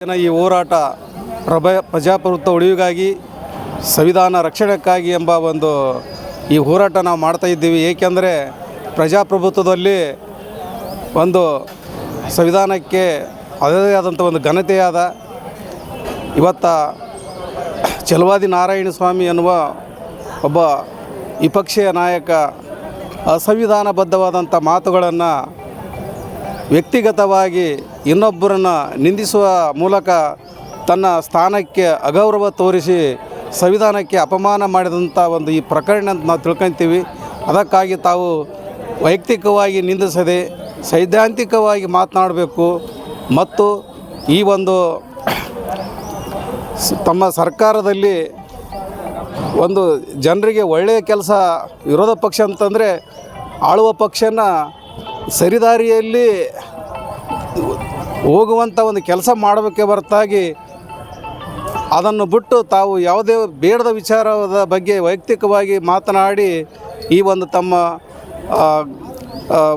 ದಿನ ಈ ಹೋರಾಟ ಪ್ರಭ ಪ್ರಜಾಪ್ರಭುತ್ವ ಉಳಿವಿಗಾಗಿ, ಸಂವಿಧಾನ ರಕ್ಷಣೆಗಾಗಿ ಎಂಬ ಒಂದು ಈ ಹೋರಾಟ ನಾವು ಮಾಡ್ತಾ ಇದ್ದೀವಿ. ಏಕೆಂದರೆ ಪ್ರಜಾಪ್ರಭುತ್ವದಲ್ಲಿ ಒಂದು ಸಂವಿಧಾನಕ್ಕೆ ಅದೇ ಆದಂಥ ಒಂದು ಘನತೆಯಾದ ಇವತ್ತ ಚಲವಾದಿ ನಾರಾಯಣ ಸ್ವಾಮಿ ಎನ್ನುವ ಒಬ್ಬ ವಿಪಕ್ಷೀಯ ನಾಯಕ ಅಸಂವಿಧಾನಬದ್ಧವಾದಂಥ ಮಾತುಗಳನ್ನು ವ್ಯಕ್ತಿಗತವಾಗಿ ಇನ್ನೊಬ್ಬರನ್ನು ನಿಂದಿಸುವ ಮೂಲಕ ತನ್ನ ಸ್ಥಾನಕ್ಕೆ ಅಗೌರವ ತೋರಿಸಿ ಸಂವಿಧಾನಕ್ಕೆ ಅಪಮಾನ ಮಾಡಿದಂಥ ಒಂದು ಈ ಪ್ರಕರಣ ಅಂತ ನಾವು ತಿಳ್ಕೊತೀವಿ. ಅದಕ್ಕಾಗಿ ತಾವು ವೈಯಕ್ತಿಕವಾಗಿ ನಿಂದಿಸದೆ ಸೈದ್ಧಾಂತಿಕವಾಗಿ ಮಾತನಾಡಬೇಕು. ಮತ್ತು ಈ ಒಂದು ತಮ್ಮ ಸರ್ಕಾರದಲ್ಲಿ ಒಂದು ಜನರಿಗೆ ಒಳ್ಳೆಯ ಕೆಲಸ ವಿರೋಧ ಪಕ್ಷ ಅಂತಂದರೆ ಆಳುವ ಪಕ್ಷನ ಸರಿದಾರಿಯಲ್ಲಿ ಹೋಗುವಂಥ ಒಂದು ಕೆಲಸ ಮಾಡಬೇಕೆ ಹೊರತಾಗಿ ಅದನ್ನು ಬಿಟ್ಟು ತಾವು ಯಾವುದೇ ಬೇಡದ ವಿಚಾರದ ಬಗ್ಗೆ ವೈಯಕ್ತಿಕವಾಗಿ ಮಾತನಾಡಿ ಈ ಒಂದು ತಮ್ಮ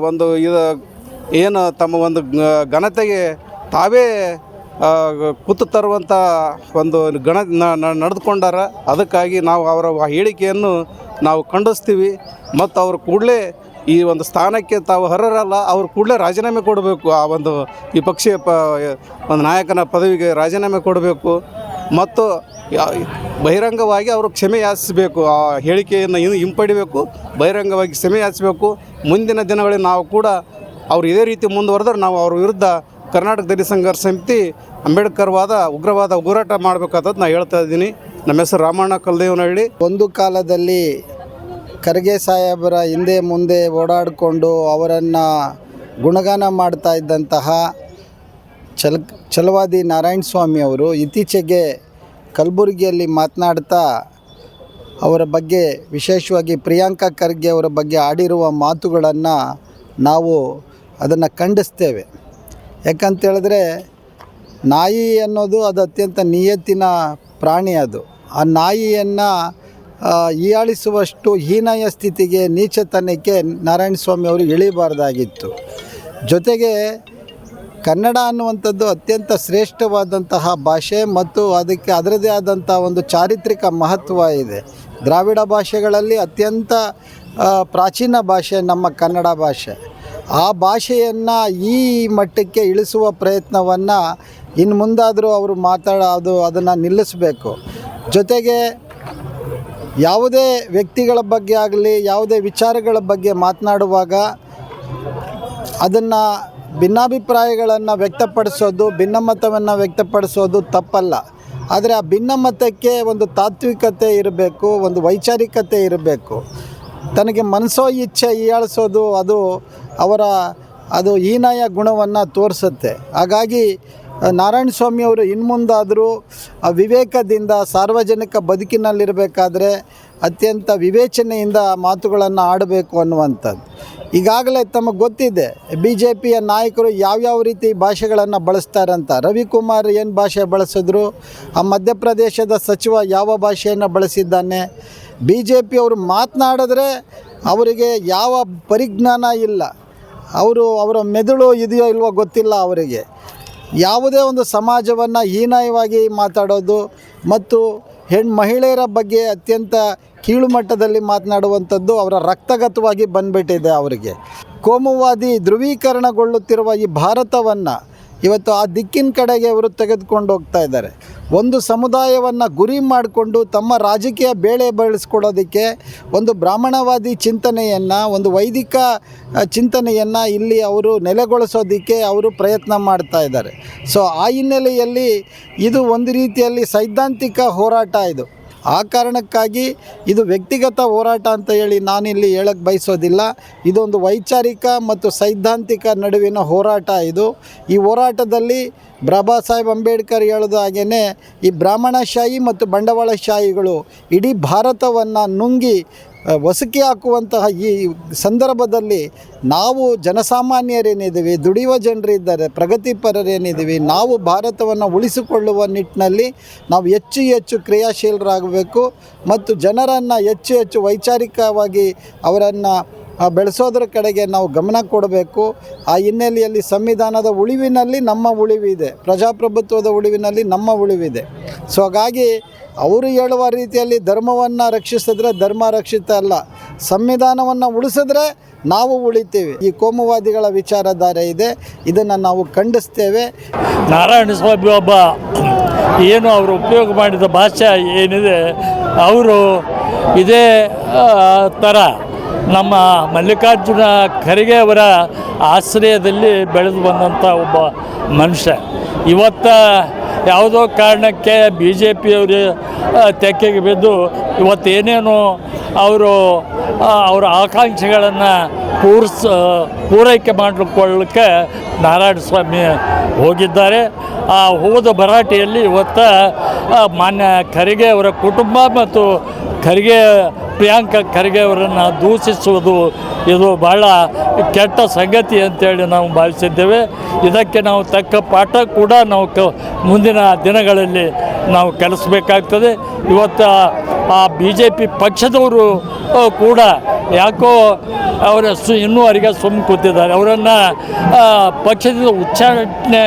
ಒಂದು ಇದು ಏನು ತಮ್ಮ ಒಂದು ಘನತೆಗೆ ತಾವೇ ಕೂತು ತರುವಂಥ ಒಂದು ಗಣ ನಡೆದುಕೊಂಡಾರ. ಅದಕ್ಕಾಗಿ ನಾವು ಅವರ ಹೇಳಿಕೆಯನ್ನು ನಾವು ಖಂಡಿಸ್ತೀವಿ. ಮತ್ತು ಅವರು ಕೂಡಲೇ ಈ ಒಂದು ಸ್ಥಾನಕ್ಕೆ ತಾವು ಹರರಲ್ಲ ಅವರು ಕೂಡಲೇ ರಾಜೀನಾಮೆ ಕೊಡಬೇಕು. ಆ ಒಂದು ವಿಪಕ್ಷೀಯ ಪ ಒಂದು ನಾಯಕನ ಪದವಿಗೆ ರಾಜೀನಾಮೆ ಕೊಡಬೇಕು. ಮತ್ತು ಬಹಿರಂಗವಾಗಿ ಅವರು ಕ್ಷಮೆ ಯಾಚಿಸಬೇಕು. ಆ ಹೇಳಿಕೆಯನ್ನು ಇನ್ನು ಹಿಂಪಡಿಬೇಕು. ಬಹಿರಂಗವಾಗಿ ಕ್ಷಮೆ ಯಾಚಿಸಬೇಕು. ಮುಂದಿನ ದಿನಗಳಲ್ಲಿ ನಾವು ಕೂಡ ಅವ್ರು ಇದೇ ರೀತಿ ಮುಂದುವರೆದ್ರೆ ನಾವು ಅವ್ರ ವಿರುದ್ಧ ಕರ್ನಾಟಕ ದಲಿತ ಸಂಘರ್ಷ ಸಮಿತಿ ಅಂಬೇಡ್ಕರ್ವಾದ ಉಗ್ರವಾದ ಹೋರಾಟ ಮಾಡಬೇಕಾದದ್ದು ನಾನು ಹೇಳ್ತಾ ಇದ್ದೀನಿ. ನಮ್ಮ ಹೆಸರು ರಾಮಣ್ಣ ಕಲ್ದೇವನಹಳ್ಳಿ. ಒಂದು ಕಾಲದಲ್ಲಿ ಖರ್ಗೆ ಸಾಹೇಬರ ಹಿಂದೆ ಮುಂದೆ ಓಡಾಡಿಕೊಂಡು ಅವರನ್ನು ಗುಣಗಾನ ಮಾಡ್ತಾ ಇದ್ದಂತಹ ಚಲ್ ಚಲವಾದಿ ನಾರಾಯಣ ಸ್ವಾಮಿ ಅವರು ಇತ್ತೀಚೆಗೆ ಕಲಬುರಗಿಯಲ್ಲಿ ಮಾತನಾಡ್ತಾ ಅವರ ಬಗ್ಗೆ, ವಿಶೇಷವಾಗಿ ಪ್ರಿಯಾಂಕಾ ಖರ್ಗೆ ಅವರ ಬಗ್ಗೆ ಆಡಿರುವ ಮಾತುಗಳನ್ನು ನಾವು ಅದನ್ನು ಖಂಡಿಸ್ತೇವೆ. ಯಾಕಂತೇಳಿದ್ರೆ ನಾಯಿ ಅನ್ನೋದು ಅದು ಅತ್ಯಂತ ನಿಯತ್ತಿನ ಪ್ರಾಣಿ ಅದು. ಆ ನಾಯಿಯನ್ನು ಹೀಯಾಳಿಸುವಷ್ಟು ಹೀನಾಯ ಸ್ಥಿತಿಗೆ ನೀಚತನಕ್ಕೆ ನಾರಾಯಣ ಸ್ವಾಮಿ ಅವರು ಇಳಿಬಾರ್ದಾಗಿತ್ತು. ಜೊತೆಗೆ ಕನ್ನಡ ಅನ್ನುವಂಥದ್ದು ಅತ್ಯಂತ ಶ್ರೇಷ್ಠವಾದಂತಹ ಭಾಷೆ ಮತ್ತು ಅದಕ್ಕೆ ಅದರದೇ ಆದಂಥ ಒಂದು ಚಾರಿತ್ರಿಕ ಮಹತ್ವ ಇದೆ. ದ್ರಾವಿಡ ಭಾಷೆಗಳಲ್ಲಿ ಅತ್ಯಂತ ಪ್ರಾಚೀನ ಭಾಷೆ ನಮ್ಮ ಕನ್ನಡ ಭಾಷೆ. ಆ ಭಾಷೆಯನ್ನು ಈ ಮಟ್ಟಕ್ಕೆ ಇಳಿಸುವ ಪ್ರಯತ್ನವನ್ನು ಇನ್ನು ಮುಂದಾದರೂ ಅವರು ಮಾತಾಡೋದು ಅದನ್ನು ನಿಲ್ಲಿಸಬೇಕು. ಜೊತೆಗೆ ಯಾವುದೇ ವ್ಯಕ್ತಿಗಳ ಬಗ್ಗೆ ಆಗಲಿ, ಯಾವುದೇ ವಿಚಾರಗಳ ಬಗ್ಗೆ ಮಾತನಾಡುವಾಗ ಅದನ್ನು ಭಿನ್ನಾಭಿಪ್ರಾಯಗಳನ್ನು ವ್ಯಕ್ತಪಡಿಸೋದು, ಭಿನ್ನಮತವನ್ನು ವ್ಯಕ್ತಪಡಿಸೋದು ತಪ್ಪಲ್ಲ. ಆದರೆ ಆ ಭಿನ್ನಮತಕ್ಕೆ ಒಂದು ತಾತ್ವಿಕತೆ ಇರಬೇಕು, ಒಂದು ವೈಚಾರಿಕತೆ ಇರಬೇಕು. ತನಗೆ ಮನಸೋ ಇಚ್ಛೆ ಈಯಾಳಿಸೋದು ಅದು ಅವರ, ಅದು ಹೀನಾಯ ಗುಣವನ್ನು ತೋರಿಸುತ್ತೆ. ಹಾಗಾಗಿ ನಾರಾಯಣ ಸ್ವಾಮಿ ಅವರು ಇನ್ಮುಂದಾದರೂ ವಿವೇಕದಿಂದ, ಸಾರ್ವಜನಿಕ ಬದುಕಿನಲ್ಲಿರಬೇಕಾದ್ರೆ ಅತ್ಯಂತ ವಿವೇಚನೆಯಿಂದ ಮಾತುಗಳನ್ನು ಆಡಬೇಕು ಅನ್ನುವಂಥದ್ದು. ಈಗಾಗಲೇ ತಮಗೆ ಗೊತ್ತಿದೆ ಬಿ ಜೆ ಪಿಯ ನಾಯಕರು ಯಾವ್ಯಾವ ರೀತಿ ಭಾಷೆಗಳನ್ನು ಬಳಸ್ತಾರಂತ. ರವಿಕುಮಾರ್ ಏನು ಭಾಷೆ ಬಳಸಿದ್ರು, ಆ ಮಧ್ಯಪ್ರದೇಶದ ಸಚಿವ ಯಾವ ಭಾಷೆಯನ್ನು ಬಳಸಿದ್ದಾನೆ. ಬಿ ಜೆ ಪಿಯವರು ಮಾತನಾಡಿದ್ರೆ ಅವರಿಗೆ ಯಾವ ಪರಿಜ್ಞಾನ ಇಲ್ಲ. ಅವರು ಅವರ ಮೆದುಳು ಇದೆಯೋ ಇಲ್ವೋ ಗೊತ್ತಿಲ್ಲ ಅವರಿಗೆ. ಯಾವುದೇ ಒಂದು ಸಮಾಜವನ್ನು ಹೀನಾಯವಾಗಿ ಮಾತಾಡೋದು ಮತ್ತು ಹೆಣ್ಣು ಮಹಿಳೆಯರ ಬಗ್ಗೆ ಅತ್ಯಂತ ಕೀಳುಮಟ್ಟದಲ್ಲಿ ಮಾತನಾಡುವಂಥದ್ದು ಅವರ ರಕ್ತಗತವಾಗಿ ಬಂದ್ಬಿಟ್ಟಿದೆ ಅವರಿಗೆ. ಕೋಮುವಾದಿ ಧ್ರುವೀಕರಣಗೊಳ್ಳುತ್ತಿರುವ ಈ ಭಾರತವನ್ನು ಇವತ್ತು ಆ ದಿಕ್ಕಿನ ಕಡೆಗೆ ಅವರು ತೆಗೆದುಕೊಂಡು ಹೋಗ್ತಾ ಇದ್ದಾರೆ. ಒಂದು ಸಮುದಾಯವನ್ನು ಗುರಿ ಮಾಡಿಕೊಂಡು ತಮ್ಮ ರಾಜಕೀಯ ಬೇಳೆ ಬೆಳೆಸ್ಕೊಳ್ಳೋದಕ್ಕೆ ಒಂದು ಬ್ರಾಹ್ಮಣವಾದಿ ಚಿಂತನೆಯನ್ನು, ಒಂದು ವೈದಿಕ ಚಿಂತನೆಯನ್ನು ಇಲ್ಲಿ ಅವರು ನೆಲೆಗೊಳಿಸೋದಕ್ಕೆ ಅವರು ಪ್ರಯತ್ನ ಮಾಡ್ತಾ ಇದ್ದಾರೆ. ಸೊ ಆ ಹಿನ್ನೆಲೆಯಲ್ಲಿ ಇದು ಒಂದು ರೀತಿಯಲ್ಲಿ ಸೈದ್ಧಾಂತಿಕ ಹೋರಾಟ ಇದು. ಆ ಕಾರಣಕ್ಕಾಗಿ ಇದು ವ್ಯಕ್ತಿಗತ ಹೋರಾಟ ಅಂತ ಹೇಳಿ ನಾನಿಲ್ಲಿ ಹೇಳಕ್ಕೆ ಬಯಸೋದಿಲ್ಲ. ಇದೊಂದು ವೈಚಾರಿಕ ಮತ್ತು ಸೈದ್ಧಾಂತಿಕ ನಡುವಿನ ಹೋರಾಟ ಇದು. ಈ ಹೋರಾಟದಲ್ಲಿ ಬಾಬಾ ಸಾಹೇಬ್ ಅಂಬೇಡ್ಕರ್ ಹೇಳೋದು ಹಾಗೆಯೇ ಈ ಬ್ರಾಹ್ಮಣಶಾಹಿ ಮತ್ತು ಬಂಡವಾಳಶಾಹಿಗಳು ಇಡೀ ಭಾರತವನ್ನು ನುಂಗಿ ಹೊಸಕಿ ಹಾಕುವಂತಹ ಈ ಸಂದರ್ಭದಲ್ಲಿ ನಾವು ಜನಸಾಮಾನ್ಯರೇನಿದ್ದೀವಿ, ದುಡಿಯುವ ಜನರಿದ್ದಾರೆ ಪ್ರಗತಿಪರರೇನಿದ್ದೀವಿ, ನಾವು ಭಾರತವನ್ನು ಉಳಿಸಿಕೊಳ್ಳುವ ನಿಟ್ಟಿನಲ್ಲಿ ನಾವು ಹೆಚ್ಚು ಹೆಚ್ಚು ಕ್ರಿಯಾಶೀಲರಾಗಬೇಕು ಮತ್ತು ಜನರನ್ನು ಹೆಚ್ಚು ಹೆಚ್ಚು ವೈಚಾರಿಕವಾಗಿ ಅವರನ್ನು ಬೆಳೆಸೋದ್ರ ಕಡೆಗೆ ನಾವು ಗಮನ ಕೊಡಬೇಕು. ಆ ಹಿನ್ನೆಲೆಯಲ್ಲಿ ಸಂವಿಧಾನದ ಉಳಿವಿನಲ್ಲಿ ನಮ್ಮ ಉಳಿವಿದೆ, ಪ್ರಜಾಪ್ರಭುತ್ವದ ಉಳಿವಿನಲ್ಲಿ ನಮ್ಮ ಉಳಿವಿದೆ. ಸೊ ಹಾಗಾಗಿ ಅವರು ಹೇಳುವ ರೀತಿಯಲ್ಲಿ ಧರ್ಮವನ್ನು ರಕ್ಷಿಸಿದ್ರೆ ಧರ್ಮ ರಕ್ಷಿತ ಅಲ್ಲ. ಸಂವಿಧಾನವನ್ನು ಉಳಿಸಿದ್ರೆ ನಾವು ಉಳಿತೀವಿ. ಈ ಕೋಮುವಾದಿಗಳ ವಿಚಾರಧಾರೆ ಇದೆ. ಇದನ್ನು ನಾವು ಖಂಡಿಸ್ತೇವೆ. ನಾರಾಯಣ ಸ್ವಾಮಿ ಒಬ್ಬ ಏನು ಅವರು ಉಪಯೋಗ ಮಾಡಿದ ಭಾಷೆ ಏನಿದೆ, ಅವರು ಇದೇ ಥರ ನಮ್ಮ ಮಲ್ಲಿಕಾರ್ಜುನ ಖರ್ಗೆ ಅವರ ಆಶ್ರಯದಲ್ಲಿ ಬೆಳೆದು ಬಂದಂಥ ಒಬ್ಬ ಮನುಷ್ಯ. ಇವತ್ತ ಯಾವುದೋ ಕಾರಣಕ್ಕೆ ಬಿ ಜೆ ಪಿಯವರು ತೆಕ್ಕೆಗೆ ಬಿದ್ದು ಇವತ್ತೇನೇನು ಅವರು ಅವರ ಆಕಾಂಕ್ಷೆಗಳನ್ನು ಪೂರ್ಸ ಪೂರೈಕೆ ಮಾಡಿಕೊಳ್ಳಕ್ಕೆ ನಾರಾಯಣ ಸ್ವಾಮಿ ಹೋಗಿದ್ದಾರೆ. ಆ ಹೋದ ಭರಾಟೆಯಲ್ಲಿ ಇವತ್ತು ಮಾನ್ಯ ಖರ್ಗೆ ಅವರ ಕುಟುಂಬ ಮತ್ತು ಖರ್ಗೆ ಪ್ರಿಯಾಂಕ ಖರ್ಗೆ ಅವರನ್ನು ದೂಷಿಸುವುದು ಇದು ಭಾಳ ಕೆಟ್ಟ ಸಂಗತಿ ಅಂತೇಳಿ ನಾವು ಭಾವಿಸಿದ್ದೇವೆ. ಇದಕ್ಕೆ ನಾವು ತಕ್ಕ ಪಾಠ ಕೂಡ ನಾವು ಕ ಮುಂದಿನ ದಿನಗಳಲ್ಲಿ ನಾವು ಕಲಿಸಬೇಕಾಗ್ತದೆ. ಇವತ್ತು ಆ ಬಿ ಜೆ ಪಿ ಪಕ್ಷದವರು ಕೂಡ ಯಾಕೋ ಅವರ ಸು, ಇನ್ನೂ ಅವರಿಗೆ ಸುಮ್ಮ ಕೂತಿದ್ದಾರೆ. ಅವರನ್ನು ಪಕ್ಷದಿಂದ ಉಚ್ಚಾಟನೆ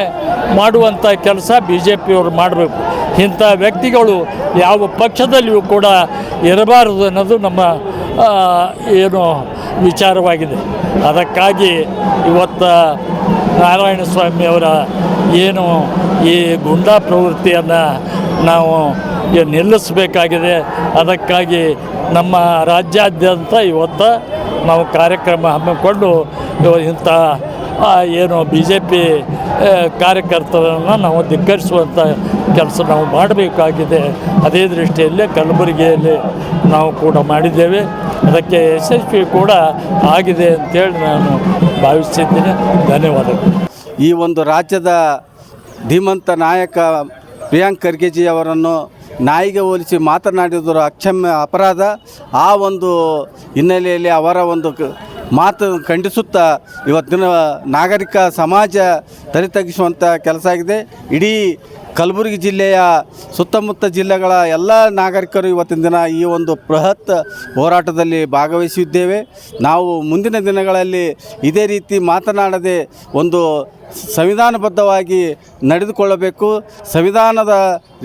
ಮಾಡುವಂಥ ಕೆಲಸ ಬಿ ಜೆ ಪಿಯವರು ಮಾಡಬೇಕು. ಇಂಥ ವ್ಯಕ್ತಿಗಳು ಯಾವ ಪಕ್ಷದಲ್ಲಿಯೂ ಕೂಡ ಇರಬಾರದು ಅನ್ನೋದು ನಮ್ಮ ಏನು ವಿಚಾರವಾಗಿದೆ. ಅದಕ್ಕಾಗಿ ಇವತ್ತು ನಾರಾಯಣ ಸ್ವಾಮಿ ಅವರ ಏನು ಈ ಗುಂಡಾ ಪ್ರವೃತ್ತಿಯನ್ನು ನಾವು ನಿಲ್ಲಿಸಬೇಕಾಗಿದೆ. ಅದಕ್ಕಾಗಿ ನಮ್ಮ ರಾಜ್ಯಾದ್ಯಂತ ಇವತ್ತು ನಾವು ಕಾರ್ಯಕ್ರಮ ಹಮ್ಮಿಕೊಂಡು ಇಂಥ ಏನು ಬಿ ಜೆ ಪಿ ಕಾರ್ಯಕರ್ತರನ್ನು ನಾವು ಧಿಕ್ಕರಿಸುವಂಥ ಕೆಲಸ ನಾವು ಮಾಡಬೇಕಾಗಿದೆ. ಅದೇ ದೃಷ್ಟಿಯಲ್ಲಿ ಕಲಬುರಗಿಯಲ್ಲಿ ನಾವು ಕೂಡ ಮಾಡಿದ್ದೇವೆ. ಅದಕ್ಕೆ ಯಶಸ್ವಿ ಕೂಡ ಆಗಿದೆ ಅಂತೇಳಿ ನಾನು ಭಾವಿಸಿದ್ದೇನೆ ಧನ್ಯವಾದಗಳು. ಈ ಒಂದು ರಾಜ್ಯದ ಧೀಮಂತ ನಾಯಕ ಪ್ರಿಯಾಂಕ್ ಖರ್ಗೆಜಿ ಅವರನ್ನು ನಾಯಿಗೆ ಹೋಲಿಸಿ ಮಾತನಾಡಿದರು ಅಕ್ಷಮ್ಯ ಅಪರಾಧ. ಆ ಒಂದು ಹಿನ್ನೆಲೆಯಲ್ಲಿ ಅವರ ಒಂದು ಮಾತು ಖಂಡಿಸುತ್ತಾ ಇವತ್ತಿನ ನಾಗರಿಕ ಸಮಾಜ ತಲೆತಗ್ಗಿಸುವಂಥ ಕೆಲಸ ಆಗಿದೆ. ಇಡೀ ಕಲಬುರಗಿ ಜಿಲ್ಲೆಯ ಸುತ್ತಮುತ್ತ ಜಿಲ್ಲೆಗಳ ಎಲ್ಲ ನಾಗರಿಕರು ಇವತ್ತಿನ ದಿನ ಈ ಒಂದು ಬೃಹತ್ ಹೋರಾಟದಲ್ಲಿ ಭಾಗವಹಿಸಿದ್ದೇವೆ. ನಾವು ಮುಂದಿನ ದಿನಗಳಲ್ಲಿ ಇದೇ ರೀತಿ ಮಾತನಾಡದೆ ಒಂದು ಸಂವಿಧಾನಬದ್ಧವಾಗಿ ನಡೆದುಕೊಳ್ಳಬೇಕು, ಸಂವಿಧಾನದ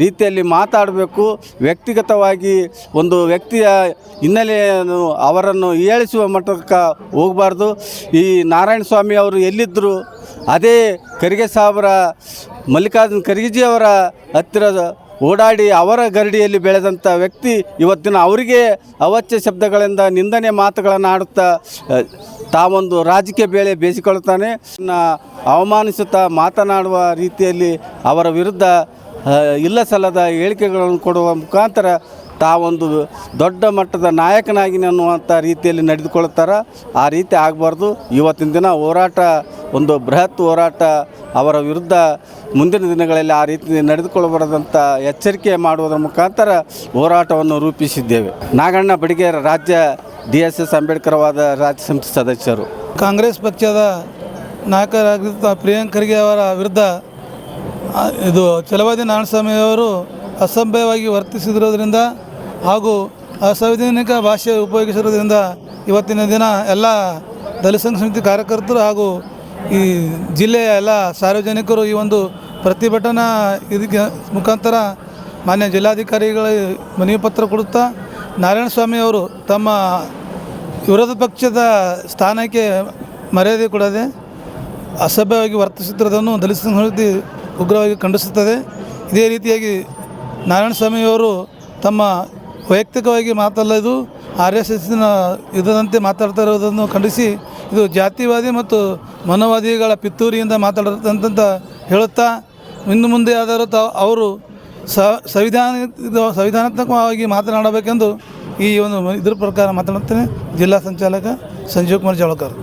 ರೀತಿಯಲ್ಲಿ ಮಾತಾಡಬೇಕು, ವ್ಯಕ್ತಿಗತವಾಗಿ ಒಂದು ವ್ಯಕ್ತಿಯ ಹಿನ್ನೆಲೆಯನ್ನು ಅವರನ್ನು ಏಳಿಸುವ ಮಟ್ಟಕ್ಕೆ ಹೋಗಬಾರ್ದು. ಈ ನಾರಾಯಣ ಸ್ವಾಮಿ ಅವರು ಎಲ್ಲಿದ್ದರು ಅದೇ ಖರ್ಗೆ ಮಲ್ಲಿಕಾರ್ಜುನ್ ಖರ್ಗೆಜಿ ಅವರ ಹತ್ತಿರದ ಓಡಾಡಿ ಅವರ ಗರಡಿಯಲ್ಲಿ ಬೆಳೆದಂಥ ವ್ಯಕ್ತಿ ಇವತ್ತಿನ ಅವರಿಗೆ ಅವಚ್ಯ ಶಬ್ದಗಳಿಂದ ನಿಂದನೆ ಮಾತುಗಳನ್ನು ಆಡುತ್ತಾ ತಾವೊಂದು ರಾಜಕೀಯ ಬೇಳೆ ಬೇಸಿಕೊಳ್ಳುತ್ತಾನೆ. ಅವಮಾನಿಸುತ್ತಾ ಮಾತನಾಡುವ ರೀತಿಯಲ್ಲಿ ಅವರ ವಿರುದ್ಧ ಇಲ್ಲ ಸಲ್ಲದ ಹೇಳಿಕೆಗಳನ್ನು ಕೊಡುವ ಮುಖಾಂತರ ತಾವೊಂದು ದೊಡ್ಡ ಮಟ್ಟದ ನಾಯಕನಾಗಿ ಅನ್ನುವಂಥ ರೀತಿಯಲ್ಲಿ ನಡೆದುಕೊಳ್ಳುತ್ತಾರೆ? ಆ ರೀತಿ ಆಗಬಾರ್ದು. ಇವತ್ತಿನ ದಿನ ಹೋರಾಟ, ಒಂದು ಬೃಹತ್ ಹೋರಾಟ ಅವರ ವಿರುದ್ಧ ಮುಂದಿನ ದಿನಗಳಲ್ಲಿ ಆ ರೀತಿ ನಡೆದುಕೊಳ್ಳಬಾರದಂಥ ಎಚ್ಚರಿಕೆ ಮಾಡುವುದರ ಮುಖಾಂತರ ಹೋರಾಟವನ್ನು ರೂಪಿಸಿದ್ದೇವೆ. ನಾಗಣ್ಣ ಬಡಿಗೇರ, ರಾಜ್ಯ ಡಿ ಎಸ್ ಎಸ್ ಅಂಬೇಡ್ಕರ್ವಾದ ರಾಜ್ಯ ಸಮಿತಿ ಸದಸ್ಯರು. ಕಾಂಗ್ರೆಸ್ ಪಕ್ಷದ ನಾಯಕರಾಗಿದ್ದ ಪ್ರಿಯಾಂಕ್ ಖರ್ಗೆ ಅವರ ವಿರುದ್ಧ ಇದು ಛಲವಾದಿ ನಾರಾಯಣಸ್ವಾಮಿಯವರು ಅಸಭ್ಯವಾಗಿ ವರ್ತಿಸಿರೋದ್ರಿಂದ ಹಾಗೂ ಅಸಂವಿಧಾನಿಕ ಭಾಷೆ ಉಪಯೋಗಿಸಿರೋದ್ರಿಂದ ಇವತ್ತಿನ ದಿನ ಎಲ್ಲ ದಲಿತ ಸಂಘ ಸಮಿತಿ ಕಾರ್ಯಕರ್ತರು ಹಾಗೂ ಈ ಜಿಲ್ಲೆಯ ಎಲ್ಲ ಸಾರ್ವಜನಿಕರು ಈ ಒಂದು ಪ್ರತಿಭಟನಾ ಇದಕ್ಕೆ ಮುಖಾಂತರ ಮಾನ್ಯ ಜಿಲ್ಲಾಧಿಕಾರಿಗಳ ಮನವಿ ಪತ್ರ ಕೊಡುತ್ತಾ ನಾರಾಯಣಸ್ವಾಮಿ ಅವರು ತಮ್ಮ ವಿರೋಧ ಪಕ್ಷದ ಸ್ಥಾನಕ್ಕೆ ಮರ್ಯಾದೆ ಕೊಡದೆ ಅಸಭ್ಯವಾಗಿ ವರ್ತಿಸುತ್ತಿರೋದನ್ನು ದಲಿತ ಸಂಸ್ಕೃತಿ ಉಗ್ರವಾಗಿ ಖಂಡಿಸುತ್ತದೆ. ಇದೇ ರೀತಿಯಾಗಿ ನಾರಾಯಣ ಸ್ವಾಮಿಯವರು ತಮ್ಮ ವೈಯಕ್ತಿಕವಾಗಿ ಮಾತಲ್ಲದು ಆರ್ ಎಸ್ ಎಸ್ನ ಇದರಂತೆ ಮಾತಾಡ್ತಾ ಇರೋದನ್ನು ಖಂಡಿಸಿ ಇದು ಜಾತಿವಾದಿ ಮತ್ತು ಮನೋವಾದಿಗಳ ಪಿತ್ತೂರಿಯಿಂದ ಮಾತಾಡುತ್ತಂತ ಹೇಳುತ್ತಾ, ಇನ್ನು ಮುಂದೆ ಆದರೂ ತ ಅವರು ಸಂವಿಧಾನ ಸಂವಿಧಾನಾತ್ಮಕವಾಗಿ ಮಾತನಾಡಬೇಕೆಂದು ಈ ಒಂದು ಇದ್ರ ಪ್ರಕಾರ ಮಾತನಾಡ್ತೇನೆ. ಜಿಲ್ಲಾ ಸಂಚಾಲಕ ಸಂಜೀವ್ ಕುಮಾರ್ ಜವಳಕರ್.